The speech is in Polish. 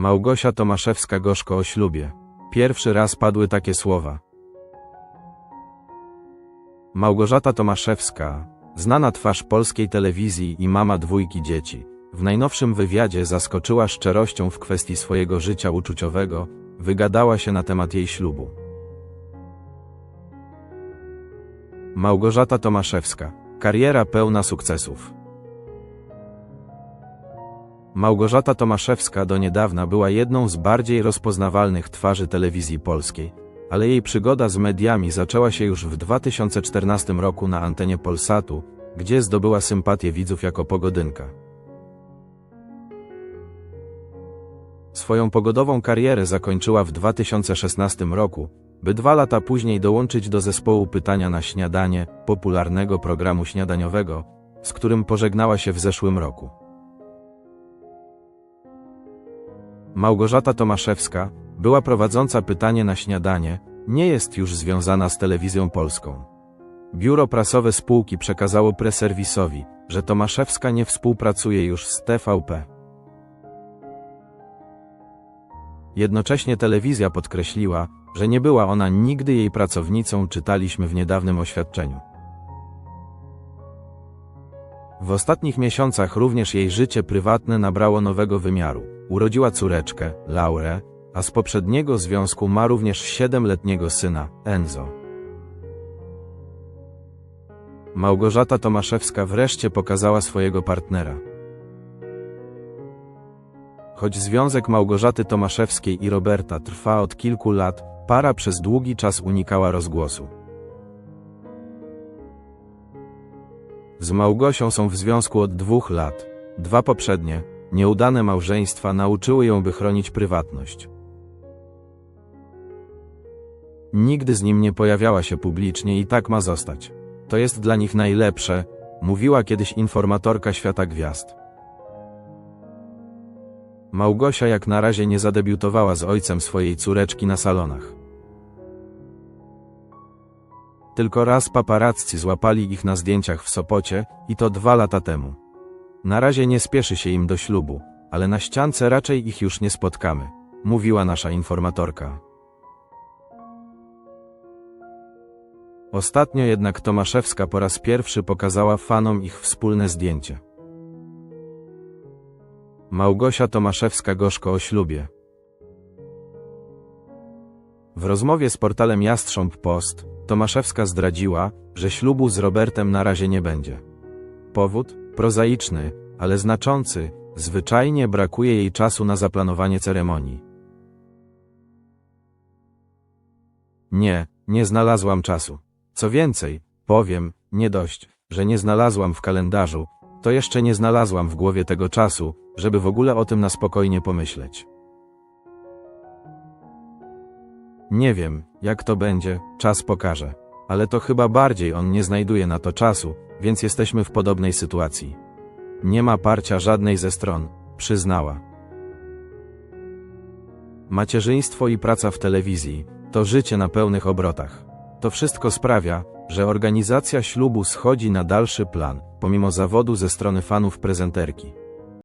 Małgosia Tomaszewska gorzko o ślubie. Pierwszy raz padły takie słowa. Małgorzata Tomaszewska, znana twarz polskiej telewizji i mama dwójki dzieci, w najnowszym wywiadzie zaskoczyła szczerością w kwestii swojego życia uczuciowego, wygadała się na temat jej ślubu. Małgorzata Tomaszewska, kariera pełna sukcesów. Małgorzata Tomaszewska do niedawna była jedną z bardziej rozpoznawalnych twarzy telewizji polskiej, ale jej przygoda z mediami zaczęła się już w 2014 roku na antenie Polsatu, gdzie zdobyła sympatię widzów jako pogodynka. Swoją pogodową karierę zakończyła w 2016 roku, by dwa lata później dołączyć do zespołu Pytania na Śniadanie, popularnego programu śniadaniowego, z którym pożegnała się w zeszłym roku. Małgorzata Tomaszewska, była prowadząca Pytanie na Śniadanie, nie jest już związana z telewizją polską. Biuro prasowe spółki przekazało preserwisowi, że Tomaszewska nie współpracuje już z TVP. Jednocześnie telewizja podkreśliła, że nie była ona nigdy jej pracownicą, czytaliśmy w niedawnym oświadczeniu. W ostatnich miesiącach również jej życie prywatne nabrało nowego wymiaru. Urodziła córeczkę, Laurę, a z poprzedniego związku ma również siedemletniego syna, Enzo. Małgorzata Tomaszewska wreszcie pokazała swojego partnera. Choć związek Małgorzaty Tomaszewskiej i Roberta trwa od kilku lat, para przez długi czas unikała rozgłosu. Z Małgosią są w związku od dwóch lat. Dwa poprzednie, nieudane małżeństwa nauczyły ją, by chronić prywatność. Nigdy z nim nie pojawiała się publicznie i tak ma zostać. To jest dla nich najlepsze, mówiła kiedyś informatorka świata gwiazd. Małgosia jak na razie nie zadebiutowała z ojcem swojej córeczki na salonach. Tylko raz paparazzi złapali ich na zdjęciach w Sopocie i to dwa lata temu. Na razie nie spieszy się im do ślubu, ale na ściance raczej ich już nie spotkamy, mówiła nasza informatorka. Ostatnio jednak Tomaszewska po raz pierwszy pokazała fanom ich wspólne zdjęcie. Małgosia Tomaszewska gorzko o ślubie. W rozmowie z portalem Jastrząb Post, Tomaszewska zdradziła, że ślubu z Robertem na razie nie będzie. Powód? Prozaiczny, ale znaczący, zwyczajnie brakuje jej czasu na zaplanowanie ceremonii. Nie, nie znalazłam czasu. Co więcej, powiem, nie dość, że nie znalazłam w kalendarzu, to jeszcze nie znalazłam w głowie tego czasu, żeby w ogóle o tym na spokojnie pomyśleć. Nie wiem, jak to będzie, czas pokaże. Ale to chyba bardziej on nie znajduje na to czasu, więc jesteśmy w podobnej sytuacji. Nie ma parcia żadnej ze stron, przyznała. Macierzyństwo i praca w telewizji to życie na pełnych obrotach. To wszystko sprawia, że organizacja ślubu schodzi na dalszy plan, pomimo zawodu ze strony fanów prezenterki.